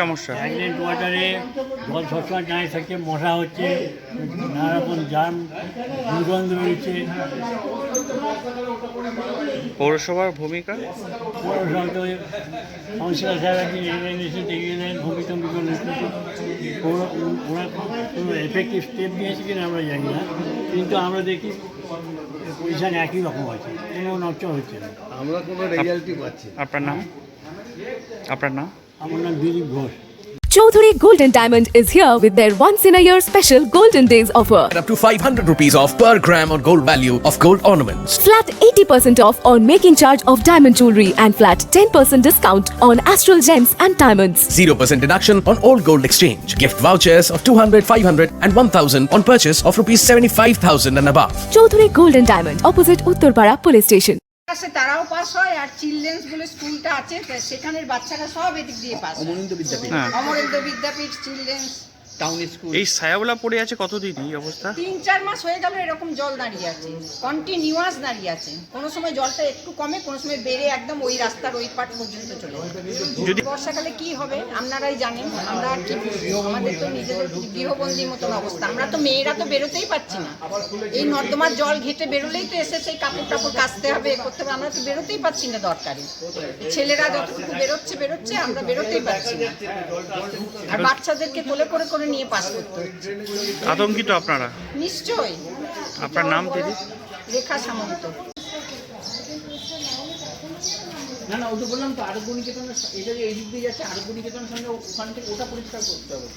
সমস্যা? স্ট্যাগনেন্ট ওয়াটারে জল সবসময় দাঁড়িয়ে থাকে মশা হচ্ছে নানা রকম জাম দুর্গন্ধ বেরোচ্ছে। পৌরসভার ভূমিকা? পৌরসভা কাউন্সিলর সাহেব একদিন এসে দেখে গেলেন ভূমি করলেন ওরা কোনো এফেক্টিভ স্টেপ নিয়েছে কিনা আমরা জানি না কিন্তু আমরা দেখি পজিশন একই রকম আছে কোনো নষ্ট হচ্ছে না। আমরা কোনো রেজাল্টই পাচ্ছি না। আপনার নাম? আপনার নাম? আমার নাম Dilip Ghosh Chaudhary Golden Diamond is here with their once in a year special Golden Days offer. up to 500 rupees off per gram on gold value of gold ornaments. Flat 80% off on making charge of diamond jewelry and flat 10% discount on astral gems and diamonds. 0% deduction on old gold exchange. Gift vouchers of 200, 500 and 1000 on purchase of rupees 75,000 and above. Chaudhary Golden Diamond opposite Uttarpara Police Station. ক্লাসে তারাও pass হয় আর children's বলে স্কুলটা আছে সেখানের বাচ্চারা সব এদিক দিয়ে pass Amarendra Vidyapith. Amarendra Vidyapith children's town school এই ছায়াবলা পড়ে আছে কতদিন এই অবস্থা? তিন চার মাস হয়ে গেল এরকম জল দাঁড়িয়ে আছে। কন্টিনিউয়াস দাঁড়িয়ে আছে। কোনো সময় জলটা একটু কমে কোনো সময় বেড়ে একদম ওই রাস্তার ওই পাট পর্যন্ত চলে যদি বর্ষাকালে কি হবে আপনারাই জানেন আমরা আর কি আমাদের তো নিজেদের গৃহবন্দির মতন অবস্থা। আমরা তো মেয়েরা তো বেরোতেই পারছি না। এই নর্দমার জল ঘেটে বেরোলেই তো এসে সেই কাপড় টাপড় কাচতে হবে করতে হবে। আমরা তো বেরোতেই পারছি না দরকারি। ছেলেরা যতটুকু বেরোচ্ছে বেরোচ্ছে আমরা বেরোতেই পারছি না। আর বাচ্চাদেরকে কোলে করে করে নিয়ে পাস করতে আতঙ্কিত আপনারা? নিশ্চয়ই। আপনার নাম দিদি? রেখা সামন্ত। না না ওটা বললাম তো আরোগ্য নিকেতনের এটা যে এই দিক দিয়ে যাচ্ছে আরোগ্য নিকেতনের সঙ্গে ওখান থেকে ওটা পরিষ্কার করতে হবে।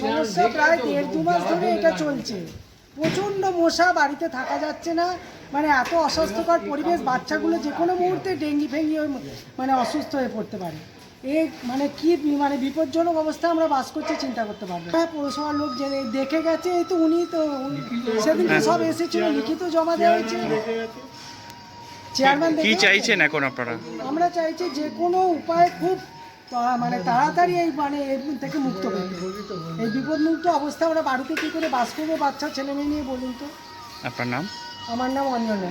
সমস্যা প্রায় দেড় দু মাস ধরে এটা চলছে। প্রচণ্ড মশা বাড়িতে থাকা যাচ্ছে না। মানে এত অস্বাস্থ্যকর পরিবেশ বাচ্চাগুলো যে কোনো মুহূর্তে ডেঙ্গি ফেঙ্গি মানে অসুস্থ হয়ে পড়তে পারে। এ মানে কি মানে বিপজ্জনক অবস্থা আমরা বাস করছি চিন্তা করতে পারব হ্যাঁ পৌরসভার লোক জেনে দেখে গেছে এই তো উনি তো সেদিন সব এসেছিল লিখিত জমা দেওয়া হয়েছে। চেয়ারম্যান কি চাইছেন এখন আপনারা? আমরা চাইছি যে কোনো উপায় খুব মানে তাড়াতাড়ি এই মানে থেকে মুক্ত করতে এই বিপদমুক্ত অবস্থা আমরা বাড়িতে কী করে বাস করব বাচ্চা ছেলে মেয়ে নিয়ে বলুন তো। আপনার নাম? আমার নাম অঞ্জনা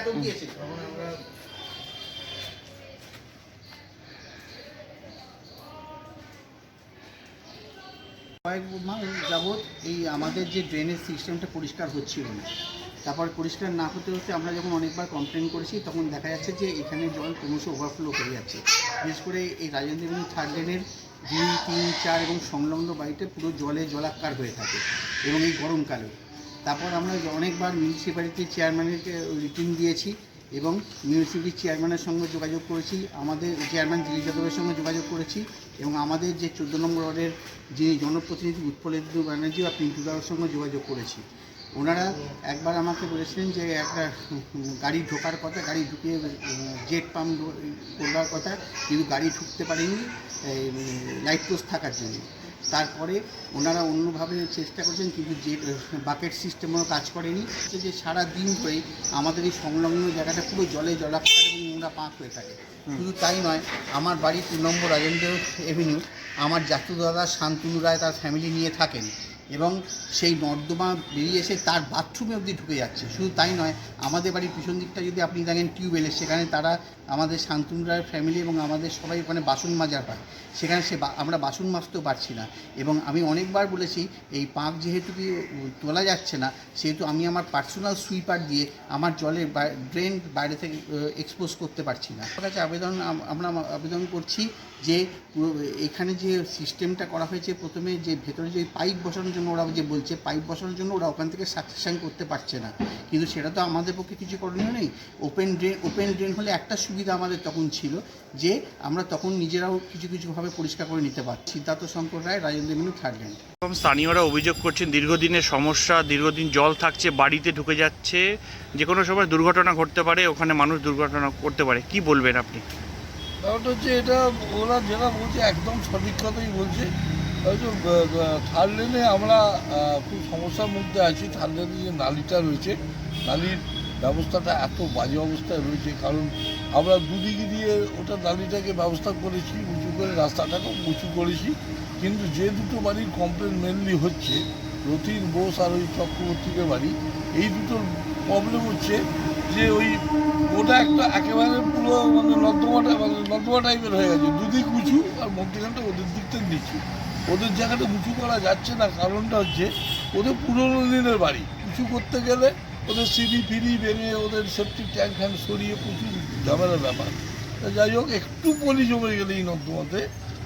কয়েক মাস যাবৎ এই আমাদের যে ড্রেনেজ সিস্টেমটা পরিষ্কার হচ্ছিল না, তারপর পরিষ্কার না হতে হতে আমরা যখন অনেকবার কমপ্লেন করেছি, তখন দেখা যাচ্ছে যে এখানে জল ক্রমশ ওভারফ্লো হয়ে যাচ্ছে। বিশেষ করে এই রাজেন্দ্র এভিনিউ থার্ড লেনের দুই, তিন, চার এবং সংলগ্ন বাড়িতে পুরো জলে জলাক্কার হয়ে থাকে এবং এই গরমকালেও তারপর আমরা অনেকবার মিউনিসিপ্যালিটির চেয়ারম্যানকে রিটিং দিয়েছি এবং মিউনিসিপ্যালিটির চেয়ারম্যানের সঙ্গে যোগাযোগ করেছি, আমাদের চেয়ারম্যান দিলীপ যাদবের সঙ্গে যোগাযোগ করেছি এবং আমাদের যে চোদ্দ নম্বর ওয়ার্ডের যিনি জনপ্রতিনিধি উৎপলেন্দু ব্যানার্জি বা পিন্টু দাওয়ার সঙ্গে যোগাযোগ করেছি। ওনারা একবার আমাকে বলেছিলেন যে একটা গাড়ি ঢোকার কথা, গাড়ি ঢুকিয়ে জেট পাম্প করবার কথা, কিন্তু গাড়ি ঢুকতে পারেনি লাইট পোস্ট থাকার জন্য। তারপরে ওনারা অন্যভাবে চেষ্টা করছেন কিন্তু যে বাকেট সিস্টেমও কাজ করেনি। যে সারা দিন ধরে আমাদের এই সংলগ্ন জায়গাটা পুরো জলে জলাকার এবং নোংরা পাঁক হয়ে থাকে। শুধু তাই নয় আমার বাড়ি তিন নম্বর রাজেন্দ্র এভিনিউ আমার জাতু দাদা শান্তনু রায় তার ফ্যামিলি নিয়ে থাকেন। এবং সেই নর্দমা বেরিয়ে এসে তার বাথরুমে অবধি ঢুকে যাচ্ছে। শুধু তাই নয়, আমাদের বাড়ির পিছন দিকটা যদি আপনি দেখেন টিউবওয়েলের সেখানে তারা আমাদের শান্তনুরার ফ্যামিলি এবং আমাদের সবাই ওখানে বাসন মাজার পায়। সেখানে সে আমরা বাসন মাজতেও পারছি না। এবং আমি অনেকবার বলেছি, এই পাম্প যেহেতু কি তোলা যাচ্ছে না, সেহেতু আমি আমার পার্সোনাল সুইপার দিয়ে আমার জলের ড্রেন বাইরে থেকে এক্সপোজ করতে পারছি না। আমার কাছে আবেদন আমরা আবেদন করছি যে এখানে যে সিস্টেমটা করা হয়েছে, প্রথমে যে ভেতরে যে পাইপ বসানোর জন্য ওরা যে বলছে পাইপ বসানোর জন্য ওরা ওখান থেকে সাকসেশন করতে পারছে না। কিন্তু সেটা তো আমাদের পক্ষে কিছু করণীয় নেই। ওপেন ড্রেন ওপেন ড্রেন হলে একটা সুবিধা আমাদের তখন ছিল যে আমরা তখন নিজেরাও কিছু কিছুভাবে পরিষ্কার করে নিতে পারছি। সিদ্ধার্থ শঙ্কর রায় রাজেন্দ্র মেনু থার্ড ল্যান্ড এরকম স্থানীয়রা অভিযোগ করছেন দীর্ঘদিনের সমস্যা দীর্ঘদিন জল থাকছে বাড়িতে ঢুকে যাচ্ছে যে কোনো সময় দুর্ঘটনা ঘটতে পারে ওখানে মানুষ দুর্ঘটনা করতে পারে। কি বলবেন আপনি? ব্যাপারটা হচ্ছে এটা ওরা যেটা বলছে একদম সঠিক কথাই বলছে। থার্ড লেনে আমরা খুব সমস্যার মধ্যে আছি। থার্ড লেনে যে নালিটা রয়েছে, নালির ব্যবস্থাটা এত বাজে অবস্থায় রয়েছে, কারণ আমরা দুদিকে দিয়ে ওটা নালিটাকে ব্যবস্থা করেছি, উঁচু করে রাস্তাটাকেও উঁচু করেছি। কিন্তু যে দুটো বাড়ির কমপ্লেন মেনলি হচ্ছে, রতিন, বোস আর ওই চক্রবর্তীদের বাড়ি, এই দুটোর প্রবলেম হচ্ছে যে ওই ওটা একটা একেবারে পুরো মানে নর্দমাটা মানে নর্দমা টাইপের হয়ে গেছে। দুদিক উঁচু আর মধ্যখানটা ওদের দিকটা নিচু। ওদের জায়গাটা উঁচু করা যাচ্ছে না কারণটা হচ্ছে ওদের পুরোনো দিনের বাড়ি। উঁচু করতে গেলে ওদের সিঁড়ি ফিরি বেরিয়ে ওদের সেফটি ট্যাঙ্ক ফ্যাঙ্ক সরিয়ে প্রচুর ঝামেলার ব্যাপার। যাই হোক একটু পলি জমে গেলে এই নর্দমাতে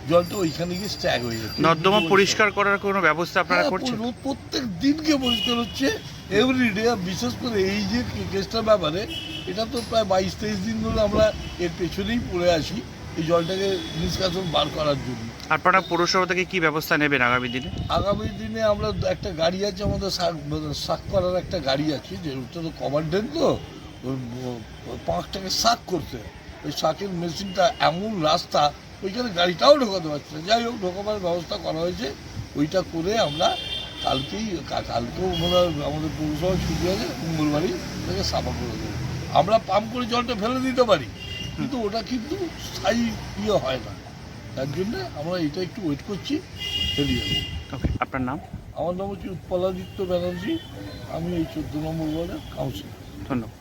জলটা ওইখানে গিয়ে স্ট্যাগ হয়ে যাচ্ছে। নর্দমা পরিষ্কার করার কোনো ব্যবস্থা আপনারা হ্যাঁ, করছেন? প্রত্যেক দিনকে পরিষ্কার হচ্ছে এভরিডে বিশেষ করে এই যে কেসটার ব্যাপারে এটা তো প্রায় বাইশ তেইশ দিন ধরে আমরা এর পেছনেই পড়ে আসি এই জলটাকে নিষ্কাশন বার করার জন্য। আপনারা পৌরসভা থেকে কি ব্যবস্থা নেবেন আগামী দিনে? আগামী দিনে আমরা একটা গাড়ি আছে আমাদের শাক করার একটা গাড়ি আছে যে তো কমান্ডেন্ট তো পাঁচটাকে শাক করতে। ওই শাকের মেশিনটা এমন রাস্তা ওইখানে গাড়িটাও ঢোকাতে পারছে না। যাই হোক ঢোকাবার ব্যবস্থা করা হয়েছে। ওইটা করে আমরা কালকেই কালকেও হয় আমাদের পৌরসভা ছুটি আছে মঙ্গলবারই ওটাকে সাফা করে দেবো। আমরা পাম্প করে জলটা ফেলে দিতে পারি। কিন্তু ওটা কিন্তু স্থায়ী ইয়ে হয় না। তার জন্যে আমরা এটা একটু ওয়েট করছি ফেলিয়ে যাব ওকে আপনার নাম? আমার নাম হচ্ছে উৎপলাদিত্য ব্যানার্জি আমি এই চোদ্দ নম্বর ওয়ার্ডের কাউন্সিলর ধন্যবাদ।